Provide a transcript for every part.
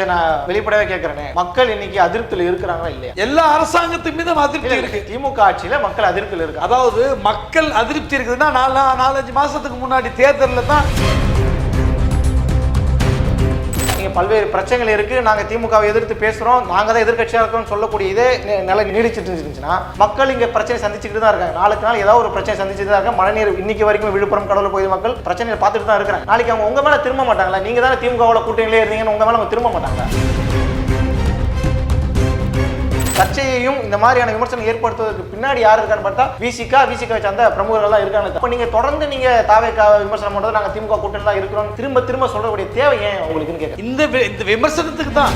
சரி, நான் வெளிப்படையா கேட்கறேனே மக்கள் இன்னைக்கு அதிருப்தியில் இருக்கிறாங்களா இல்லையா? எல்லா அரசாங்கத்தின் மீதும் அதிருப்தி இருக்கு. திமுக ஆட்சியில மக்கள் அதிருப்தியில் இருக்காங்க. அதாவது மக்கள் அதிருப்தி இருக்குதுன்னா நாலு நாலஞ்சு மாசத்துக்கு முன்னாடி தேர்தலில் தான் பல்வேறு பிரச்சனைகள் இருக்குது நாங்கள் திமுகவை எதிர்த்து பேசுகிறோம் நாங்கள் தான் எதிர்கட்சியாக இருக்கோம்னு சொல்லக்கூடிய இதே நிலை நீடிச்சிட்டு இருந்துச்சுன்னா மக்கள் இங்கே பிரச்சனை சந்திச்சுட்டு தான் இருக்காங்க. நாளுக்கு நாள் ஏதாவது ஒரு பிரச்சனை சந்திச்சுட்டு தான் இருக்காங்க. மழைநீர் இன்னைக்கு வரைக்கும் விழுப்புரம் கடலில் போய் மக்கள் பிரச்சனையை பார்த்துட்டு தான் இருக்கிறாங்க. நாளைக்கு அவங்க உங்கள் மேலே திரும்ப மாட்டாங்களா? நீங்கள் தானே திமுகவோட கூட்டணியிலே இருந்தீங்கன்னு உங்கள் மேலே அவங்க திரும்ப மாட்டாங்களா? சர்ச்சையையும் இந்த மாதிரியான விமர்சனம் ஏற்படுத்துவதற்கு பின்னாடி யார் இருக்கான்னு பார்த்தா விசிகா விசிகா சார்ந்த பிரமுகர்கள் தான் இருக்காங்க. இப்போ நீங்க தொடர்ந்து நீங்க தாவேக்கா விமர்சனம் பண்றது நாங்க திமுக கூட்டணி தான் இருக்கிறோம். திரும்ப திரும்ப சொல்லக்கூடிய தேவை ஏன் உங்களுக்குன்னு கேட்க இந்த வி- இந்த விமர்சனத்துக்கு தான்.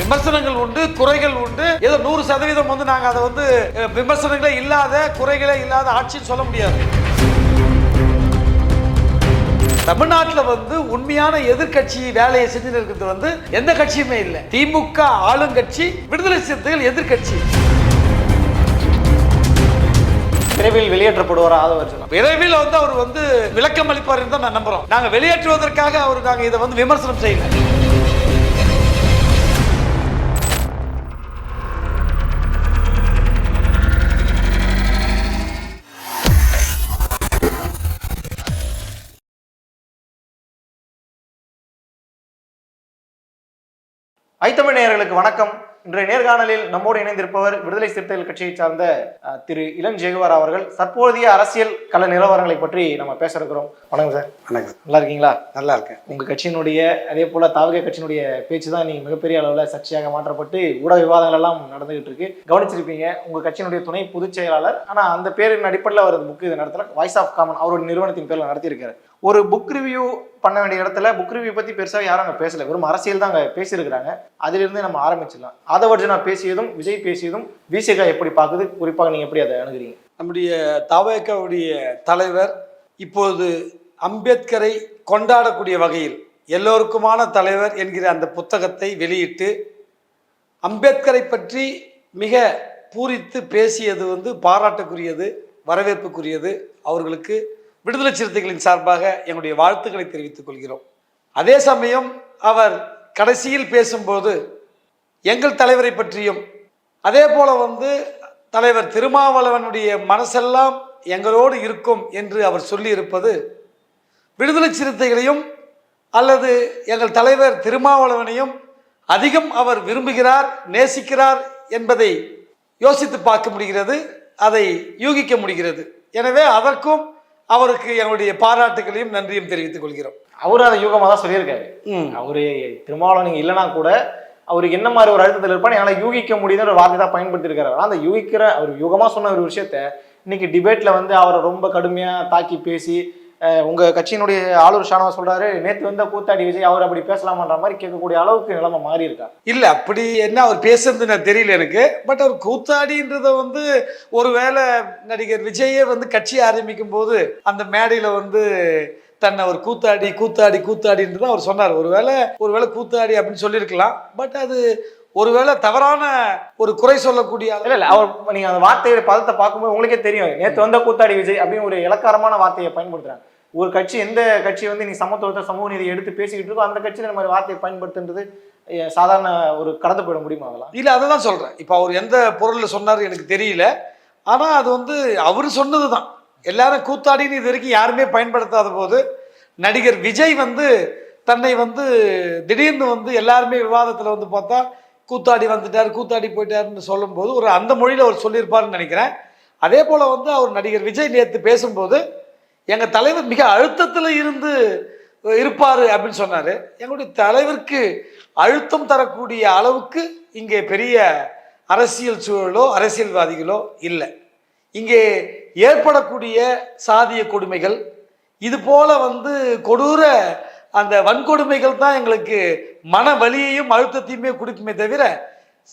விமர்சனங்கள் உண்டு குறைகள் உண்டு. ஏதோ நூறு சதவீதம் வந்து நாங்கள் அதை வந்து விமர்சனங்களே இல்லாத குறைகளே இல்லாத ஆட்சின்னு சொல்ல முடியாது. தமிழ்நாட்டில் வந்து உண்மையான எதிர்க்கட்சி வேலையை செஞ்சுட்டு இருக்கிறது வந்து எந்த கட்சியுமே இல்லை. திமுக ஆளுங்கட்சி விடுதலை சிறுத்தைகள் எதிர்க்கட்சி. விரைவில் வெளியேற்றப்படுவாரா ஆதவர்ஜுனா? விரைவில் வந்து அவர் வந்து விளக்கம் அளிப்பார் தான் நான் நம்புறோம். நாங்க வெளியேற்றுவதற்காக அவர் நாங்க இதை வந்து விமர்சனம் செய்யல. ஐத்தமிழ் நேயர்களுக்கு வணக்கம். இன்றைய நேர்காணலில் நம்மோடு இணைந்திருப்பவர் விடுதலை சிறுத்தைகள் கட்சியை சார்ந்த திரு இளம் ஜெகுவார் அவர்கள். தற்போதைய அரசியல் கள நிலவரங்களை பற்றி நம்ம பேச இருக்கிறோம் வணக்கம் சார். வணக்கம் நல்லா இருக்கீங்களா? நல்லா இருக்கேன். உங்க கட்சியினுடைய அதே போல தாவக கட்சியினுடைய பேச்சு தான் நீங்க மிகப்பெரிய அளவில் சர்ச்சையாக மாற்றப்பட்டு ஊடக விவாதங்கள் எல்லாம் நடந்துகிட்டு இருக்கு. கவனிச்சிருப்பீங்க உங்க கட்சியினுடைய துணை பொதுச் செயலாளர். ஆனா அந்த பேரின் அடிப்படையில் அவர் புக் இது நடத்தல. வாய்ஸ் ஆஃப் காமன் அவருடைய நிறுவனத்தின் பேர்ல நடத்தியிருக்காரு. ஒரு புக் ரிவ்யூ பண்ண வேண்டிய இடத்துல புக் ரிவ்யூ பத்தி பெருசா யாரும் அங்க பேசல. வெறும் அரசியல் தான் அங்க பேசியிருக்கிறாங்க. அதிலிருந்து நம்ம ஆரம்பிச்சிடலாம். அதை வர்ஜனா பேசியதும் விஜய் பேசியதும் விசிகா எப்படி பார்க்குது? குறிப்பாக நீங்க எப்படி அதை அணுகிறீங்க? நம்முடைய தவேக்காவுடைய தலைவர் இப்போது அம்பேத்கரை கொண்டாடக்கூடிய வகையில் எல்லோருக்குமான தலைவர் என்கிற அந்த புத்தகத்தை வெளியிட்டு அம்பேத்கரை பற்றி மிக பூரித்து பேசியது வந்து பாராட்டுக்குரியது வரவேற்புக்குரியது. அவர்களுக்கு விடுதலை சிறுத்தைகளின் சார்பாக எங்களுடைய வாழ்த்துக்களை தெரிவித்துக் கொள்கிறோம். அதே சமயம் அவர் கடைசியில் பேசும்போது எங்கள் தலைவரை பற்றியும் அதே போல வந்து தலைவர் திருமாவளவனுடைய மனசெல்லாம் எங்களோடு இருக்கும் என்று அவர் சொல்லியிருப்பது விடுதலை சிறுத்தைகளையும் அல்லது எங்கள் தலைவர் திருமாவளவனையும் அதிகம் அவர் விரும்புகிறார் நேசிக்கிறார் என்பதை யோசித்து பார்க்க முடிகிறது அதை யூகிக்க முடிகிறது. எனவே அதற்கும் அவருக்கு எங்களுடைய பாராட்டுகளையும் நன்றியும் தெரிவித்துக் கொள்கிறோம். அவரும் அதை யூகமாக தான் சொல்லியிருக்காரு. அவரு திருமாவளவன் நீங்க இல்லைனா கூட அவருக்கு என்ன மாதிரி ஒரு அழுத்தத்தில் இருப்பான்னு என்னால் யூகிக்க முடியுதுன்ற ஒரு வார்த்தை தான் பயன்படுத்தியிருக்காரு ஆனா அந்த யூகிக்கிற அவர் யூகமா சொன்ன ஒரு விஷயத்த இன்னைக்கு டிபேட்ல வந்து அவரை ரொம்ப கடுமையா தாக்கி பேசி அஹ், உங்க கட்சியினுடைய ஆளுநர் ஷானவா சொல்றாரு நேத்து வந்த கூத்தாடி விஜய் அவர் அப்படி பேசலாமான்ற மாதிரி கேட்கக்கூடிய அளவுக்கு நிலைமை மாறி இருக்கா? இல்லை அப்படி என்ன அவர் பேசுறது நான் தெரியல எனக்கு. பட் அவர் கூத்தாடின்றத வந்து ஒருவேளை நடிகர் விஜயே வந்து கட்சி ஆரம்பிக்கும் போது அந்த மேடையில் வந்து தன்னை ஒரு கூத்தாடி கூத்தாடி கூத்தாடின்றது அவர் சொன்னார். ஒருவேளை ஒருவேளை கூத்தாடி அப்படின்னு சொல்லியிருக்கலாம். பட் அது ஒருவேளை தவறான ஒரு குறை சொல்லக்கூடிய இல்ல இல்ல அவர் நீங்க அந்த வார்த்தையோட பதத்தை பார்க்கும்போது உங்களுக்கே தெரியும். நேத்து வந்த கூத்தாடி விஜய் அப்படின்னு ஒரு இலக்காரமான வார்த்தையை பயன்படுத்துறாங்க. ஒரு கட்சி எந்த கட்சி வந்து நீ சமத்துவத்தை சமூக நீதி எடுத்து பேசிக்கிட்டு இருக்கோ அந்த கட்சியில் இந்த மாதிரி வார்த்தையை பயன்படுத்துன்றது சாதாரண ஒரு கடந்து போயிட முடியுமா அதெல்லாம்? இல்லை அதை தான் சொல்கிறேன் இப்போ அவர் எந்த பொருளில் சொன்னார் எனக்கு தெரியல. ஆனால் அது வந்து அவர் சொன்னது தான் எல்லாரும் கூத்தாடின்னு இது வரைக்கும் யாருமே பயன்படுத்தாத போது நடிகர் விஜய் வந்து தன்னை வந்து திடீர்னு வந்து எல்லாருமே விவாதத்தில் வந்து பார்த்தா கூத்தாடி வந்துட்டார் கூத்தாடி போயிட்டாருன்னு சொல்லும்போது ஒரு அந்த மொழியில் அவர் சொல்லியிருப்பாருன்னு நினைக்கிறேன். அதே போல் வந்து அவர் நடிகர் விஜய் நேற்று பேசும்போது எங்கள் தலைவர் மிக அழுத்தத்தில் இருந்து இருப்பார் அப்படின்னு சொன்னார். எங்களுடைய தலைவருக்கு அழுத்தம் தரக்கூடிய அளவுக்கு இங்கே பெரிய அரசியல் சூழலோ அரசியல்வாதிகளோ இல்லை. இங்கே ஏற்படக்கூடிய சாதிய கொடுமைகள் இது போல வந்து கொடூர அந்த வன்கொடுமைகள் தான் எங்களுக்கு மன வலியையும் அழுத்தத்தையுமே கொடுக்குமே தவிர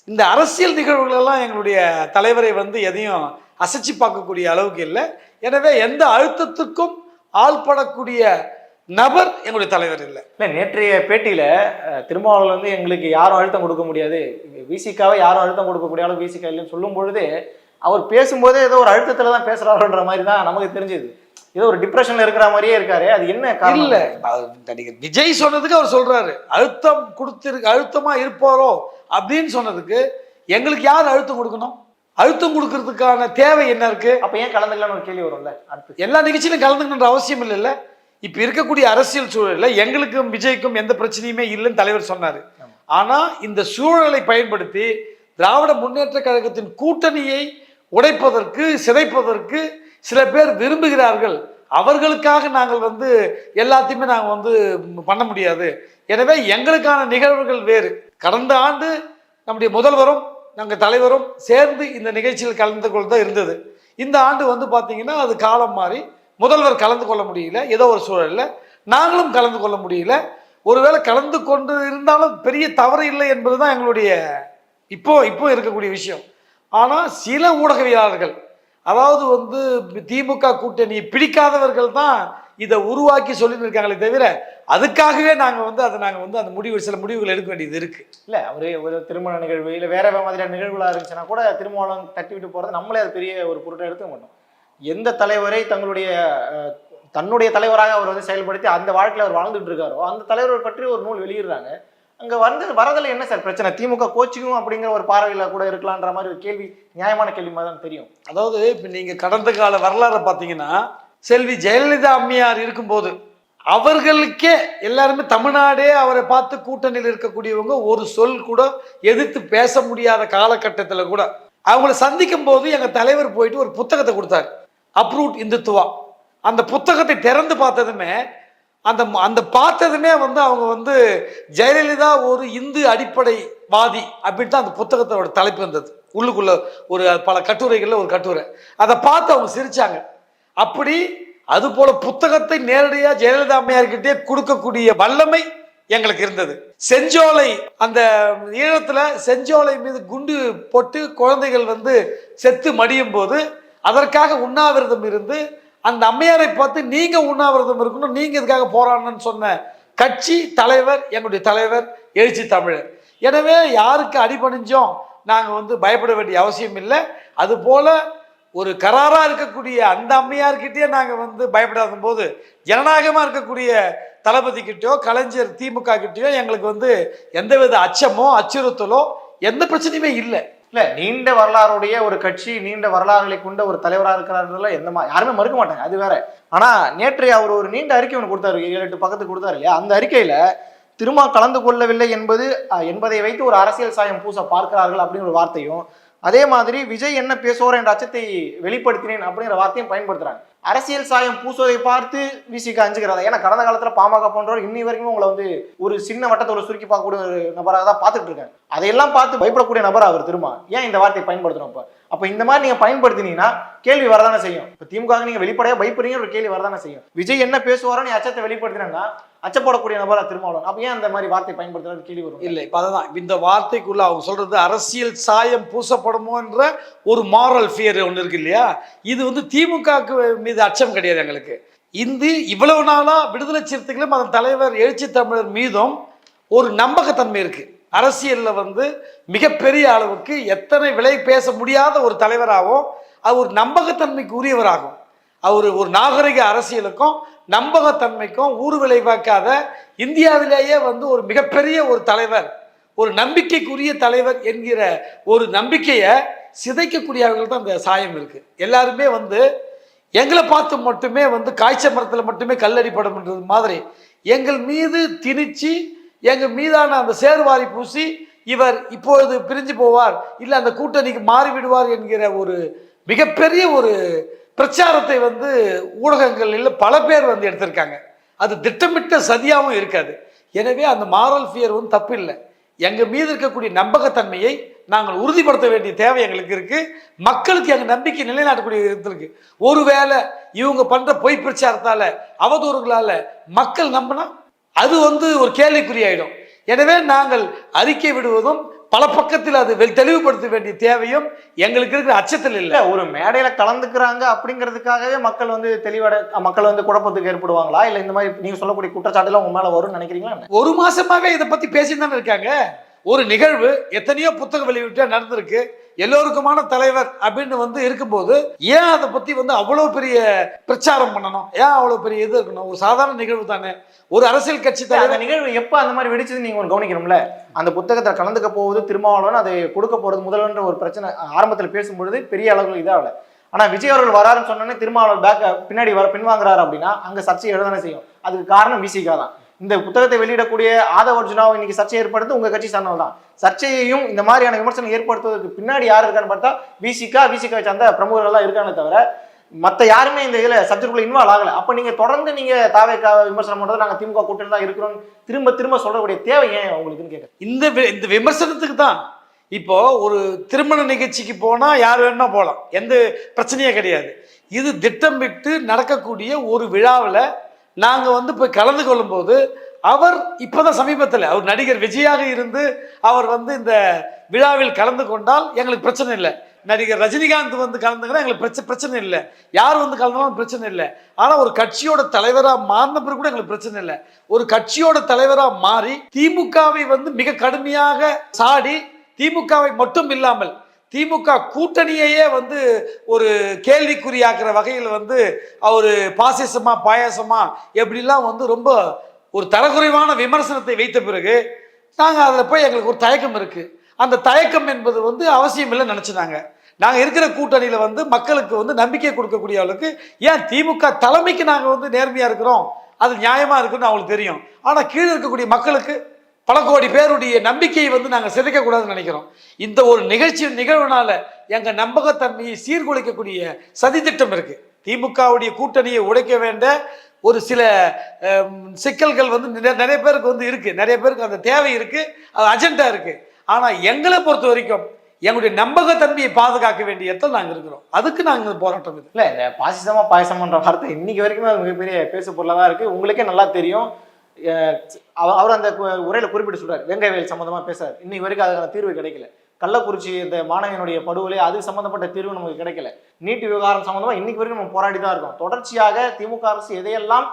இந்த அரசியல் நிகழ்வுகளெல்லாம் எங்களுடைய தலைவரை வந்து எதையும் அசைச்சு பார்க்கக்கூடிய அளவுக்கு இல்லை. எனவே எந்த அழுத்தத்துக்கும் ஆள்படக்கூடிய நபர் எங்களுடைய தலைவர் இல்லை. இல்ல நேற்றைய பேட்டியில திருமாவளவன் வந்து எங்களுக்கு யாரும் அழுத்தம் கொடுக்க முடியாது. விசிகாவை யாரும் அழுத்தம் கொடுக்கக்கூடிய அளவு விசிகா இல்லைன்னு சொல்லும் பொழுது அவர் பேசும்போதே ஏதோ ஒரு அழுத்தத்துல தான் பேசுறாருன்ற மாதிரி தான் நமக்கு தெரிஞ்சது. ஏதோ ஒரு டிப்ரெஷன்ல இருக்கிற மாதிரியே இருக்காரு அது என்ன காரணம்? இல்ல நடிகர் விஜய் சொன்னதுக்கு அவர் சொல்றாரு. அழுத்தம் கொடுத்திரு அழுத்தமா இருப்பாரோ அப்படின்னு சொன்னதுக்கு எங்களுக்கு யார் அழுத்தம் கொடுக்கணும்? அழுத்தம் கொடுக்கறதுக்கான தேவை என்ன இருக்கு? அப்ப ஏன் கலந்துக்கலாம்னு ஒரு கேள்வி வரும்ல? அடுத்து. எல்லா நிகழ்ச்சியிலும் கலந்துக்கணுன்ற அவசியம் இல்லைல்ல. இப்ப இருக்கக்கூடிய அரசியல் சூழல்ல எங்களுக்கும் விஜய்க்கும் எந்த பிரச்சனையுமே இல்லைன்னு தலைவர் சொன்னாரு. ஆனா இந்த சூழலை பயன்படுத்தி திராவிட முன்னேற்ற கழகத்தின் கூட்டணியை உடைப்பதற்கு சிதைப்பதற்கு சில பேர் விரும்புகிறார்கள். அவர்களுக்காக நாங்கள் வந்து எல்லாத்தையுமே நாங்கள் வந்து பண்ண முடியாது. எனவே எங்களுக்கான நிகழ்வுகள் வேறு. கடந்த ஆண்டு நம்முடைய முதல்வரும் நாங்கள் தலைவரும் சேர்ந்து இந்த நிகழ்ச்சியில் கலந்து கொண்டு தான் இருந்தது. இந்த ஆண்டு வந்து பார்த்தீங்கன்னா அது காலம் மாறி முதல்வர் கலந்து கொள்ள முடியல ஏதோ ஒரு சூழலில். நாங்களும் கலந்து கொள்ள முடியல. ஒருவேளை கலந்து கொண்டு இருந்தாலும் பெரிய தவறு இல்லை என்பது தான் எங்களுடைய இப்போ இப்போ இருக்கக்கூடிய விஷயம். ஆனால் சில ஊடகவியலாளர்கள் அதாவது வந்து திமுக கூட்டணியை பிடிக்காதவர்கள் தான் இதை உருவாக்கி சொல்லிட்டு இருக்காங்களே தவிர அதுக்காகவே நாங்கள் வந்து அதை நாங்கள் வந்து அந்த முடிவு சில முடிவுகள் எடுக்க வேண்டியது இருக்கு. இல்ல அவரு ஒரு திருமண நிகழ்வு இல்ல வேற மாதிரியான நிகழ்வுகளா இருந்துச்சுன்னா கூட திருமணம் தட்டி விட்டு போறது நம்மளே அது பெரிய ஒரு பொருட்டை எடுத்துக்க மாட்டோம் எந்த தலைவரை தங்களுடைய தன்னுடைய தலைவராக அவர் வந்து செயல்படுத்தி அந்த வாழ்க்கையில அவர் வாழ்ந்துட்டு இருக்காரோ அந்த தலைவரை பற்றி ஒரு நூல் வெளியிடுறாங்க. அங்க வந்து வரதுல என்ன சார் பிரச்சனை? திமுக கோச்சிக்கும் அப்படிங்கிற ஒரு பார்வையில கூட இருக்கலான்ற மாதிரி ஒரு கேள்வி நியாயமான கேள்வி மாதிரி தான் தெரியும். அதாவது இப்போ நீங்கள் கடந்த கால வரலாறை பார்த்தீங்கன்னா செல்வி ஜெயலலிதா அம்மையார் இருக்கும்போது அவர்களுக்கே எல்லாருமே தமிழ்நாடே அவரை பார்த்து கூட்டணியில் இருக்கக்கூடியவங்க ஒரு சொல் கூட எதிர்த்து பேச முடியாத காலகட்டத்தில் கூட அவங்கள சந்திக்கும் போது எங்கள் தலைவர் போயிட்டு ஒரு புத்தகத்தை கொடுத்தாரு. அப்ரூட் இந்துத்துவா அந்த புத்தகத்தை திறந்து பார்த்ததுமே அந்த அந்த பார்த்ததுமே வந்து அவங்க வந்து ஜெயலலிதா ஒரு இந்து அடிப்படைவாதி அப்படின்னு தான் அந்த புத்தகத்தோட தலைப்பு வந்தது உள்ளுக்குள்ள ஒரு பல கட்டுரைகளில் ஒரு கட்டுரை. அதை பார்த்து அவங்க சிரிச்சாங்க. அப்படி அது போல புத்தகத்தை நேரடியாக ஜெயலலிதா அம்மையார்கிட்டே கொடுக்கக்கூடிய வல்லமை எங்களுக்கு இருந்தது. செஞ்சோலை அந்த ஈழத்தில் செஞ்சோலை மீது குண்டு போட்டு குழந்தைகள் வந்து செத்து மடியும் போது அதற்காக உண்ணாவிரதம் இருந்து அந்த அம்மையாரை பார்த்து நீங்க உண்ணாவிரதம் இருக்கணும் நீங்க இதுக்காக போராடணும்னு சொன்ன கட்சி தலைவர் எங்களுடைய தலைவர் எழுச்சி தமிழர். எனவே யாருக்கு அடிபணிஞ்சோம் நாங்கள் வந்து பயப்பட வேண்டிய அவசியம் இல்லை. அதுபோல் ஒரு கராராக இருக்கக்கூடிய அந்த அம்மையார்கிட்டயே நாங்கள் வந்து பயப்படாத போது ஜனநாயகமாக இருக்கக்கூடிய தளபதி கிட்டயோ கலைஞர் திமுக கிட்டயோ எங்களுக்கு வந்து எந்தவித அச்சமோ அச்சுறுத்தலோ எந்த பிரச்சனையுமே இல்லை. இல்லை நீண்ட வரலாறுடைய ஒரு கட்சி நீண்ட வரலாறுகளை கொண்ட ஒரு தலைவராக இருக்கிறாருல எந்த யாருமே மறுக்க மாட்டாங்க அது வேற. ஆனால் நேற்று அவர் ஒரு நீண்ட அறிக்கை ஒன்று கொடுத்தாரு ஏழு எட்டு பக்கத்துக்கு கொடுத்தாரு இல்லையா? அந்த அறிக்கையில் திருமா கலந்து கொள்ளவில்லை என்பது என்பதை வைத்து ஒரு அரசியல் சாயம் பூச பார்க்கிறார்கள் அப்படின்னு ஒரு வார்த்தையும் அதே மாதிரி விஜய் என்ன பேசுவார் என்ற அச்சத்தை வெளிப்படுத்தினேன் அப்படிங்கிற வார்த்தையும் பயன்படுத்துறாங்க. அரசியல் சாயம் பூசுவதை பார்த்து விசிக அஞ்சுகிறதா ஏன்னா கடந்த காலத்துல பாமக போன்றவர் இன்னி வரைக்கும் உங்களை வந்து ஒரு சின்ன வட்டத்தோட சுருக்கி பார்க்கக்கூடிய ஒரு நபராக தான் பார்த்துட்டு இருக்காங்க அதையெல்லாம் பார்த்து பயப்படக்கூடிய நபர் அவர் திரும்ப. ஏன் இந்த வார்த்தையை பயன்படுத்தணும் இப்போ? அப்ப இந்த மாதிரி நீங்க பயன்படுத்தினீங்கன்னா கேள்வி வரதானே செய்யும். இப்ப திமுக நீங்கள் நீங்க வெளிப்படையா பயப்படுறீங்க ஒரு கேள்வி வரதானே செய்யும். விஜய் என்ன பேசுவாரோ நீ அச்சத்தை வெளிப்படுத்தினா அச்சப்படக்கூடிய நபரா திருமாவளவன். அப்ப ஏன் அந்த மாதிரி வார்த்தை பயன்படுத்துறது? கேள்வி வரும் இல்லை இப்போ அதுதான். இந்த வார்த்தைக்குள்ள அவங்க சொல்றது அரசியல் சாயம் பூசப்படுமோன்ற ஒரு மாரல் ஃபியர் ஒன்று இருக்கு இல்லையா? இது வந்து திமுகவுக்கு மீது அச்சம் கிடையாது எங்களுக்கு. இந்து இவ்வளவு நாளா விடுதலை சிறுத்தைகளும் அதன் தலைவர் எழுச்சி தமிழர் மீதும் ஒரு நம்பகத்தன்மை இருக்குது அரசியலில் வந்து மிகப்பெரிய அளவுக்கு எத்தனை விலை பேச முடியாத ஒரு தலைவராகவும் அது ஒரு நம்பகத்தன்மைக்கு உரியவராகும் அவர் ஒரு நாகரிக அரசியலுக்கும் நம்பகத்தன்மைக்கும் ஊர் விளைவாக்காத இந்தியாவிலேயே வந்து ஒரு மிகப்பெரிய ஒரு தலைவர் ஒரு நம்பிக்கைக்குரிய தலைவர் என்கிற ஒரு நம்பிக்கையை சிதைக்கக்கூடியவர்கள் தான் அந்த சாயம் இருக்குது எல்லாருமே வந்து எங்களை பார்த்து மட்டுமே வந்து காய்ச்ச மரத்தில் மட்டுமே கல்லடிப்படம்ன்றது மாதிரி எங்கள் மீது திணிச்சு எங்கள் மீதான அந்த சேர்வாரி பூசி இவர் இப்பொழுது பிரிஞ்சு போவார். இல்லை அந்த கூட்டணிக்கு மாறிவிடுவார் என்கிற ஒரு மிகப்பெரிய ஒரு பிரச்சாரத்தை வந்து ஊடகங்களில் பல பேர் வந்து எடுத்திருக்காங்க. அது திட்டமிட்ட சதியாகவும் இருக்காது. எனவே அந்த மாரல் ஃபியர் வந்து தப்பு இல்லை. எங்கள் மீது இருக்கக்கூடிய நம்பகத்தன்மையை நாங்கள் உறுதிப்படுத்த வேண்டிய தேவை எங்களுக்கு இருக்குது மக்களுக்கு எங்கள் நம்பிக்கை நிலைநாட்டக்கூடிய இருந்திருக்கு. ஒருவேளை இவங்க பண்ணுற பொய் பிரச்சாரத்தால் அவதூறுகளால் மக்கள் நம்பினா அது வந்து ஒரு கேள்விக்குறியாயிடும். எனவே நாங்கள் அறிக்கை விடுவதும் பல பக்கத்தில் அது தெளிவுபடுத்த வேண்டிய தேவையும் எங்களுக்கு இருக்கிற அச்சத்தில் இல்லை. ஒரு மேடையில கலந்துக்கிறாங்க அப்படிங்கிறதுக்காகவே மக்கள் வந்து தெளிவடை மக்கள் வந்து குழப்பத்துக்கு ஏற்படுவாங்களா? இல்ல இந்த மாதிரி நீங்க சொல்லக்கூடிய குற்றச்சாட்டுலாம் உங்க மேல வரும்னு நினைக்கிறீங்களா? ஒரு மாசமாவே இதை பத்தி பேசிட்டு தானே இருக்காங்க. ஒரு நிகழ்வு எத்தனையோ புத்தக வெளியிட்டு நடந்திருக்கு. எல்லோருக்குமான தலைவர் அப்படின்னு வந்து இருக்கும்போது ஏன் அதை பத்தி வந்து அவ்வளோ பெரிய பிரச்சாரம் பண்ணணும்? ஏன் அவ்வளோ பெரிய இது இருக்கணும்? ஒரு சாதாரண நிகழ்வு தானே. ஒரு அரசியல் கட்சி அந்த தலைவர் நிகழ்வு எப்ப அந்த மாதிரி வெடிச்சது நீங்க ஒன்று கவனிக்கணும்ல? அந்த புத்தகத்தை கலந்துக்க போவது திருமாவளவன் அதை கொடுக்க போறது முதல்வன்ற ஒரு பிரச்சனை ஆரம்பத்தில் பேசும்பொழுது பெரிய அளவில் இதாகல. ஆனா விஜய் அவர்கள் வராருன்னு சொன்னோன்னே திருமாவளவன் பேக் பின்னாடி வர பின்வாங்குறாரு அப்படின்னா அங்க சர்ச்சை எழுதானே செய்யும். அதுக்கு காரணம் விசிகா தான். இந்த புத்தகத்தை வெளியிடக்கூடிய ஆதவ அர்ஜுனாவை இன்னைக்கு சர்ச்சை ஏற்படுத்து உங்க கட்சி சார்ந்தவங்க தான். சர்ச்சையையும் இந்த மாதிரியான விமர்சனம் ஏற்படுத்துவதற்கு பின்னாடி யார் இருக்கான்னு பார்த்தா விசிகா விசிகா சார்ந்த பிரமுகர்கள் தான் இருக்கானே தவிர மற்ற யாருமே இந்த இதில் சப்ஜெக்ட்குள்ள இன்வால்வ் ஆகலை. அப்போ நீங்கள் தொடர்ந்து நீங்கள் தாவேக்கா விமர்சனம் பண்ணுறது நாங்கள் திமுக கூட்டணி தான் இருக்கிறோம். திரும்ப திரும்ப சொல்லக்கூடிய தேவை ஏன் உங்களுக்குன்னு கேட்க இந்த வி- இந்த விமர்சனத்துக்கு தான். இப்போ ஒரு திருமண நிகழ்ச்சிக்கு போனால் யார் வேணா போகலாம் எந்த பிரச்சனையே கிடையாது. இது திட்டமிட்டு நடக்கக்கூடிய ஒரு விழாவில் நாங்கள் வந்து போய் கலந்து கொள்ளும்போது அவர் இப்போதான் சமீபத்தில் அவர் நடிகர் விஜயாக இருந்து அவர் வந்து இந்த விழாவில் கலந்து கொண்டால் எங்களுக்கு பிரச்சனை இல்லை. நடிகர் ரஜினிகாந்த் வந்து கலந்துங்கன்னா எங்களுக்கு பிரச்சனை பிரச்சனை இல்லை. யார் வந்து கலந்தாலும் பிரச்சனை இல்லை. ஆனால் ஒரு கட்சியோட தலைவராக மாறின பிறகு கூட எங்களுக்கு பிரச்சனை இல்லை. ஒரு கட்சியோட தலைவராக மாறி திமுகவை வந்து மிக கடுமையாக சாடி திமுகவை மட்டும் இல்லாமல் திமுக கூட்டணியையே வந்து ஒரு கேள்விக்குறியாக்குற வகையில் வந்து அவர் பாசிசமா பாயாசமா எப்படிலாம் வந்து ரொம்ப ஒரு தரக்குறைவான விமர்சனத்தை வைத்த பிறகு நாங்கள் அதில் போய் எங்களுக்கு ஒரு தயக்கம் இருக்குது அந்த தயக்கம் என்பது வந்து அவசியம் இல்லைன்னு நினச்சினாங்க நாங்கள் இருக்கிற கூட்டணியில் வந்து மக்களுக்கு வந்து நம்பிக்கை கொடுக்கக்கூடிய அளவுக்கு ஏன் திமுக தலைமைக்கு நாங்கள் வந்து நேர்மையாக இருக்கிறோம்? அது நியாயமாக இருக்குன்னு அவங்களுக்கு தெரியும். ஆனால் கீழே இருக்கக்கூடிய மக்களுக்கு பல கோடி பேருடைய நம்பிக்கையை வந்து நாங்கள் சிதைக்கக்கூடாதுன்னு நினைக்கிறோம். இந்த ஒரு நிகழ்ச்சி நிகழ்வுனால எங்கள் நம்பகத்தன்மையை சீர்குலைக்கக்கூடிய சதித்திட்டம் இருக்குது திமுகவுடைய கூட்டணியை உடைக்க வேண்ட ஒரு சில சிக்கல்கள் வந்து நிறைய பேருக்கு வந்து இருக்குது நிறைய பேருக்கு அந்த தேவை இருக்குது அது அஜெண்டா இருக்குது ஆனால் எங்களை பொறுத்த வரைக்கும் எங்களுடைய நம்பகத்தன்மையை பாதுகாக்க வேண்டிய இடத்துல நாங்கள் இருக்கிறோம். அதுக்கு நாங்கள் போராட்டம் இது. இல்ல இந்த பாயசம்ன்ற வார்த்தை இன்னைக்கு வரைக்குமே அது மிகப்பெரிய பேசு பொருளாக தான் இருக்குது உங்களுக்கே நல்லா தெரியும். அவர் அந்த கு- உரையில குறிப்பிட்டு சொல்றாரு. வெங்கை வயல் சம்பந்தமா பேசுறாரு இன்னைக்கு வரைக்கும் அதுக்கான தீர்வு கிடைக்கல. கள்ளக்குறிச்சி இந்த மாணவியனுடைய படுகொலை அது சம்பந்தப்பட்ட தீர்வு நமக்கு கிடைக்கல. நீட் விவகாரம் சம்பந்தமா இன்னைக்கு வரைக்கும் நம்ம போராடி தான் இருக்கோம். தொடர்ச்சியாக திமுக அரசு எதையெல்லாம்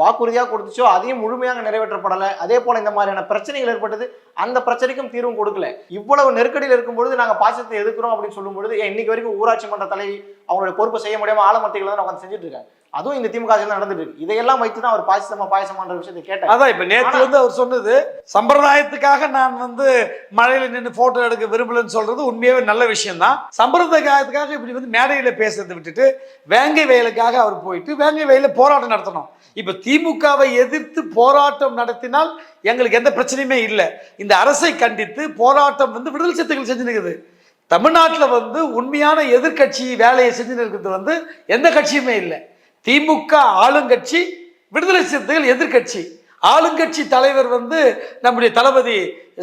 வாக்குறுதியாக கொடுத்துச்சோ அதையும் முழுமையாக நிறைவேற்றப்படலை. அதே போல இந்த மாதிரியான பிரச்சனைகள் ஏற்பட்டது அந்த பிரச்சனைக்கும் தீர்வும் கொடுக்கல. இவ்வளவு நெருக்கடியில் இருக்கும் பொழுது நாங்க பாசத்தை எதுக்குறோம் அப்படின்னு சொல்லும் பொழுது ஏன் இன்னைக்கு வரைக்கும் ஊராட்சி மன்ற தலைவி அவங்களுடைய பொறுப்பு செய்ய முடியாம ஆலமத்திகள் தான் உட்காந்து செஞ்சுட்டு இருக்காங்க அதுவும் இந்த திமுக ஆட்சியில் தான் நடந்துட்டு இருக்கு. இதையெல்லாம் வைத்து தான் அவர் பாசிசமா பாயசமான்ற விஷயத்தை கேட்டார். அதான் இப்ப நேத்து வந்து அவர் சொன்னது சம்பிரதாயத்துக்காக நான் வந்து மழையில நின்று போட்டோ எடுக்க விரும்பலன்னு சொல்றது உண்மையாவே நல்ல விஷயம் தான் சம்பிரதாயத்துக்காக இப்படி வந்து மேடையில பேசுறதை விட்டுட்டு வேங்கை வயலுக்காக அவர் போயிட்டு வேங்கை வயல போராட்டம் நடத்தணும். இப்போ திமுகவை எதிர்த்து போராட்டம் நடத்தினால் எங்களுக்கு எந்த பிரச்சனையுமே இல்லை. இந்த அரசை கண்டித்து போராட்டம் வந்து விடுதலை சத்துக்கள் செஞ்சுருக்குது தமிழ்நாட்டில் வந்து உண்மையான எதிர்க்கட்சி வேலையை செஞ்சுன்னு இருக்கிறது வந்து எந்த கட்சியுமே இல்லை. திமுக ஆளுங்கட்சி விடுதலை சிறுத்தைகள் எதிர்க்கட்சி. ஆளுங்கட்சி தலைவர் வந்து நம்முடைய தளபதி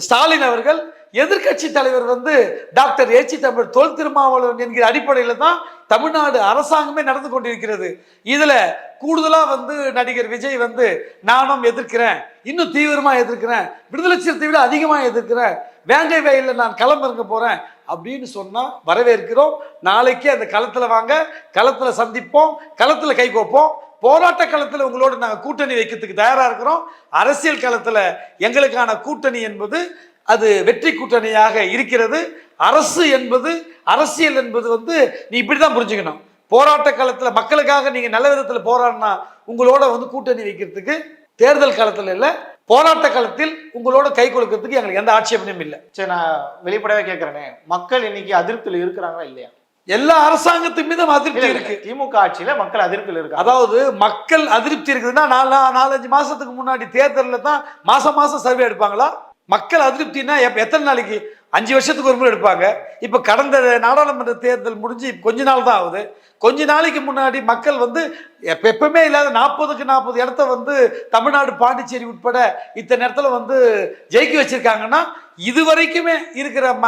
ஸ்டாலின் அவர்கள் எதிர்க்கட்சி தலைவர் வந்து டாக்டர் ஏச்சி தமிழ் தொல் திருமாவளவன் என்கிற அடிப்படையில் தான் தமிழ்நாடு அரசாங்கமே நடந்து கொண்டிருக்கிறது. இதுல கூடுதலா வந்து நடிகர் விஜய் வந்து நானும் எதிர்க்கிறேன். இன்னும் தீவிரமா எதிர்க்கிறேன். விடுதலை சிறுத்தை விட அதிகமா எதிர்க்கிறேன். வேங்கை வயலில் நான் களம் இருக்க போறேன் அப்படின்னு சொன்னா வரவேற்கிறோம். நாளைக்கு அந்த களத்துல வாங்க களத்துல சந்திப்போம் களத்துல கை கோப்போம். போராட்ட களத்தில் உங்களோட நாங்கள் கூட்டணி வைக்கிறதுக்கு தயாராக இருக்கிறோம். அரசியல் களத்தில் எங்களுக்கான கூட்டணி என்பது அது வெற்றி கூட்டணியாக இருக்கிறது. அரசு என்பது அரசியல் என்பது வந்து நீ இப்படிதான் புரிஞ்சுக்கணும். போராட்ட காலத்துல மக்களுக்காக நீங்க நல்ல விதத்துல போராடினா உங்களோட வந்து கூட்டணி வைக்கிறதுக்கு தேர்தல் காலத்துல இல்ல போராட்ட காலத்தில் உங்களோட கை கொடுக்கறதுக்கு எங்களுக்கு எந்த ஆட்சேபனையும் இல்லை. சரி நான் வெளிப்படையா கேட்கறேனே மக்கள் இன்னைக்கு அதிருப்தியில் இருக்கிறாங்களா இல்லையா? எல்லா அரசாங்கத்து மீதும் அதிருப்தி இருக்கு. திமுக ஆட்சியில மக்கள் அதிருப்தியில் இருக்காங்க. அதாவது மக்கள் அதிருப்தி இருக்குதுன்னா நாலு நாலஞ்சு மாசத்துக்கு முன்னாடி தேர்தலில் தான் மாசம் மாசம் சர்வே எடுப்பாங்களா? மக்கள் அதிருப்தினா எத்தனை நாளைக்கு? அஞ்சு வருஷத்துக்கு ஒரு முறை எடுப்பாங்க. இப்போ கடந்த நாடாளுமன்ற தேர்தல் முடிஞ்சு கொஞ்ச நாள் தான் ஆகுது. கொஞ்ச நாளைக்கு முன்னாடி மக்கள் வந்து எப்ப எப்பவுமே இல்லாத நாற்பதுக்கு நாற்பது இடத்த வந்து தமிழ்நாடு பாண்டிச்சேரி உட்பட இத்தனை இடத்துல வந்து ஜெயிக்க வச்சிருக்காங்கன்னா இது வரைக்குமே இருக்கிற ம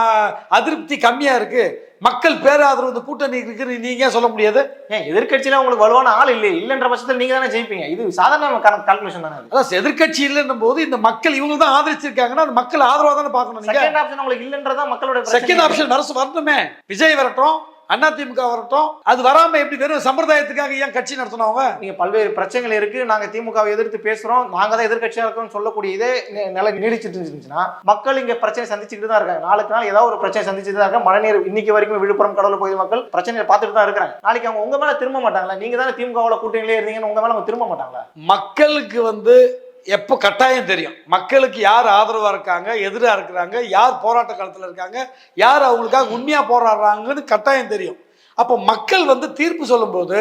அதிருப்தி கம்மியா இருக்கு. மக்கள் பேராதரவு இந்த கூட்டணி இருக்குன்னு நீங்க ஏன் சொல்ல முடியாது? ஏன் எதிர்க்கட்சியில உங்களுக்கு வலுவான ஆள் இல்லையே இல்லைன்ற பட்சத்தில் நீங்க தானே ஜெயிப்பீங்க. இது சாதாரண கால்குலேஷன் தானே அது. அதான் எதிர்க்கட்சி இல்லைன்னும் போது இந்த மக்கள் இவங்க தான் ஆதரிச்சிருக்காங்கன்னா அந்த மக்கள் ஆதரவா தானே பார்க்கணும் உங்களுக்கு இல்லைன்றதா மக்களோட பிரச்சனை. செகண்ட் ஆப்ஷன் அரசு வரணுமே விஜய் வரட்டும் அதிமுக வரட்டும். அது வராம எப்படி வெறும் சம்பிரதாயத்துக்காக ஏன் கட்சி நடத்தினவங்க நீங்க பல்வேறு பிரச்சனைகள் இருக்கு. நாங்க திமுகவை எதிர்த்து பேசுறோம். நாங்க தான் எதிர்க்கட்சியா இருக்கோம்னு சொல்லக்கூடிய இதே நிலை நீடிச்சிட்டு இருந்துச்சுன்னா மக்கள் இங்க பிரச்சனை சந்திச்சுட்டு தான் இருக்காங்க. நாளுக்கு நாள் ஏதாவது ஒரு பிரச்சனை சந்திச்சுட்டு தான் இருக்காங்க. மழைநீர் இன்னைக்கு வரைக்கும் விழுப்புரம் கடலூர் பகுதி மக்கள் பிரச்சனையை பார்த்துட்டு தான் இருக்காங்க நாளைக்கு அவங்க உங்க மேல திரும்ப மாட்டாங்களா? நீங்க தானே திமுகவோட கூட்டணியிலே இருந்தீங்கன்னு உங்க மேல அவங்க திரும்ப மாட்டாங்களா? மக்களுக்கு வந்து எப்போ கட்டாயம் தெரியும். மக்களுக்கு யார் ஆதரவாக இருக்காங்க எதிராக இருக்கிறாங்க யார் போராட்ட காலத்தில் இருக்காங்க யார் அவங்களுக்காக உண்மையாக போராடுறாங்கன்னு கட்டாயம் தெரியும். அப்போ மக்கள் வந்து தீர்ப்பு சொல்லும்போது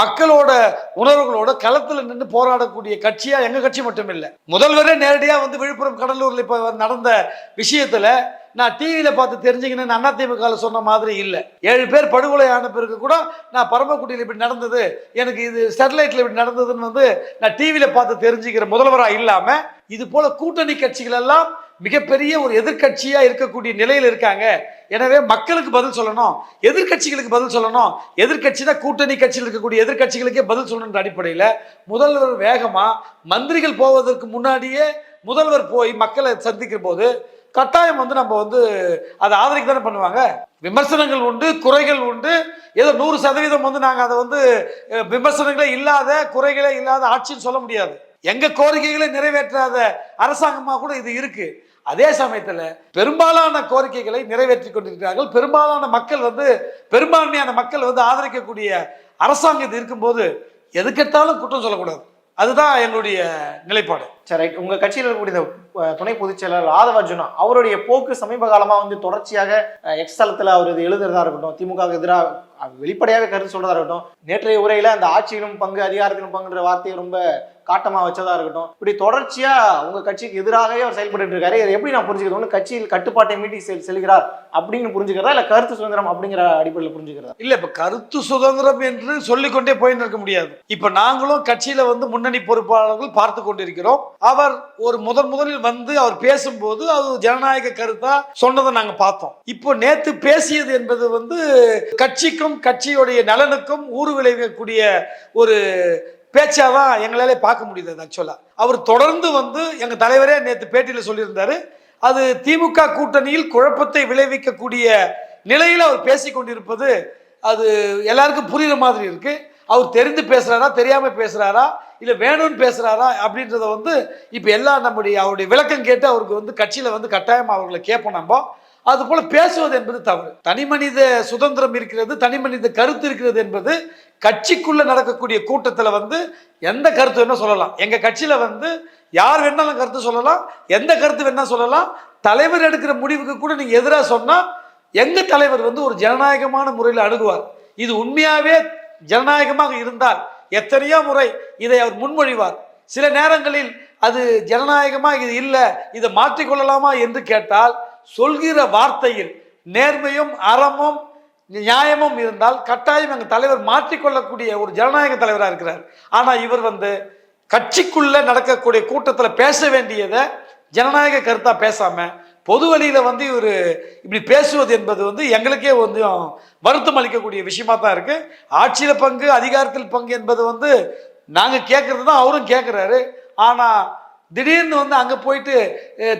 மக்களோட உணர்வுகளோட களத்தில் நின்று போராடக்கூடிய கட்சியாக எங்கள் கட்சி மட்டும் இல்லை முதல்வரே நேரடியாக வந்து விழுப்புரம் கடலூரில் இப்போ நடந்த விஷயத்தில் நான் டிவியில் பார்த்து தெரிஞ்சுக்கினேன்னு அதிமுகவில் சொன்ன மாதிரி இல்லை. ஏழு பேர் படுகொலை ஆன பிறகு கூட நான் பரமக்குடியில் இப்படி நடந்தது. எனக்கு இது ஸ்டெர்லைட்டில் இப்படி நடந்ததுன்னு வந்து நான் டிவியில் பார்த்து தெரிஞ்சுக்கிற முதல்வராக இல்லாமல் இது போல கூட்டணி கட்சிகள் எல்லாம் மிகப்பெரிய ஒரு எதிர்கட்சியாக இருக்கக்கூடிய நிலையில் இருக்காங்க. எனவே மக்களுக்கு பதில் சொல்லணும். எதிர்க்கட்சிகளுக்கு பதில் சொல்லணும். எதிர்க்கட்சினா கூட்டணி கட்சியில் இருக்கக்கூடிய எதிர்க்கட்சிகளுக்கே பதில் சொல்லணுன்ற அடிப்படையில் முதல்வர் வேகமாக மந்திரிகள் போவதற்கு முன்னாடியே முதல்வர் போய் மக்களை சந்திக்கிற போது கட்டாயம் வந்து நம்ம வந்து அதை ஆதரிக்க தானே பண்ணுவாங்க? விமர்சனங்கள் உண்டு குறைகள் உண்டு. ஏதோ நூறு சதவீதம் வந்து நாங்கள் அதை வந்து விமர்சனங்களே இல்லாத குறைகளே இல்லாத ஆட்சின்னு சொல்ல முடியாது. எங்க கோரிக்கைகளை நிறைவேற்றாத அரசாங்கமாக கூட இது இருக்கு. அதே சமயத்தில் பெரும்பாலான கோரிக்கைகளை நிறைவேற்றி கொண்டிருக்கிறார்கள். பெரும்பாலான மக்கள் வந்து பெரும்பான்மையான மக்கள் வந்து ஆதரிக்கக்கூடிய அரசாங்கம் இது இருக்கும்போது எதுக்கெடுத்தாலும் குற்றம் சொல்லக்கூடாது. அதுதான் எங்களுடைய நிலைப்பாடு. சரி ரைட் உங்க கட்சியில் இருக்கக்கூடிய இந்த துணை பொதுச் செயலாளர் ஆதவ அவருடைய போக்கு சமீப காலமா வந்து தொடர்ச்சியாக எக்ஸ் தளத்துல அவர் இது எழுதுறதா இருக்கட்டும் திமுக எதிராக வெளிப்படையாக கருத்து சொல்றதா இருக்கட்டும் நேற்றைய உரையில அந்த ஆட்சியிலும் பங்கு அதிகாரத்திலும் பங்குன்ற வார்த்தையை ரொம்ப காட்டமாக வச்சதா இருக்கட்டும். இப்படி தொடர்ச்சியாக உங்கள் கட்சிக்கு எதிராகவே அவர் செயல்பட்டு இருக்காரு. இதை எப்படி நான் புரிஞ்சுக்கிறது? ஒன்று கட்சியில் கட்டுப்பாட்டை மீட்டி செல் செல்கிறார் அப்படின்னு புரிஞ்சுக்கிறதா? இல்லை கருத்து சுதந்திரம் அப்படிங்கிற அடிப்படையில் புரிஞ்சுக்கிறதா? இல்லை இப்போ கருத்து சுதந்திரம் என்று சொல்லிக்கொண்டே போயின்னு இருக்க முடியாது. இப்போ நாங்களும் கட்சியில் வந்து முன்னணி பொறுப்பாளர்கள் பார்த்து கொண்டிருக்கிறோம். அவர் ஒரு முதன் முதலில் வந்து அவர் பேசும்போது அது ஜனநாயக கருத்தா சொன்னதை நாங்கள் பார்த்தோம். இப்போ நேற்று பேசியது என்பது வந்து கட்சிக்கும் கட்சியுடைய நலனுக்கும் ஊறு விளைவிக்கக்கூடிய ஒரு பேச்சாதான் எங்களாலே பார்க்க முடியுது ஆக்சுவலா அவர் தொடர்ந்து வந்து எங்க தலைவரே நேற்று பேட்டியில சொல்லியிருந்தாரு. அது திமுக கூட்டணியில் குழப்பத்தை விளைவிக்கக்கூடிய நிலையில் அவர் பேசிக்கொண்டிருப்பது அது எல்லாருக்கும் புரியுற மாதிரி இருக்கு. அவர் தெரிந்து பேசுறாரா தெரியாம பேசுறாரா இல்லை வேணும்னு பேசுறாரா அப்படின்றத வந்து இப்போ எல்லாம் நம்முடைய அவருடைய விளக்கம் கேட்டு அவருக்கு வந்து கட்சியில் வந்து கட்டாயம் அவர்களை கேட்போம் நம்ம. அது போல பேசுவது என்பது தவறு. தனி மனித சுதந்திரம் இருக்கிறது தனி மனித கருத்து இருக்கிறது என்பது கட்சிக்குள்ள நடக்கக்கூடிய கூட்டத்தில் வந்து எந்த கருத்து வேணா சொல்லலாம். எங்க கட்சியில வந்து யார் வேணாலும் கருத்து சொல்லலாம் எந்த கருத்து வேணா சொல்லலாம். தலைவர் எடுக்கிற முடிவுக்கு கூட நீங்க எதிராக சொன்னா எங்க தலைவர் வந்து ஒரு ஜனநாயகமான முறையில் அணுகுவார். இது உண்மையாவே ஜனநாயகமாக இருந்தால் எத்தனையோ முறை இதை அவர் முன்மொழிவார். சில நேரங்களில் அது ஜனநாயகமாக இது இல்லை இதை மாற்றிக்கொள்ளலாமா என்று கேட்டால் சொல்கிற வார்த்தையில் நேர்மையும் அறமும் நியாயமும் இருந்தால் கட்டாயம் எங்கள் தலைவர் மாற்றிக்கொள்ளக்கூடிய ஒரு ஜனநாயக தலைவராக இருக்கிறார். ஆனால் இவர் வந்து கட்சிக்குள்ள நடக்கக்கூடிய கூட்டத்தில் பேச வேண்டியதை ஜனநாயக கருத்தாக பேசாமல் பொது வழியில் வந்து இவர் இப்படி பேசுவது என்பது வந்து எங்களுக்கே கொஞ்சம் வருத்தம் அளிக்கக்கூடிய விஷயமா தான் இருக்குது ஆட்சியில் பங்கு அதிகாரத்தில் பங்கு என்பது வந்து நாங்கள் கேட்குறது தான் அவரும் கேட்குறாரு ஆனால் திடீர்னு வந்து அங்க போயிட்டு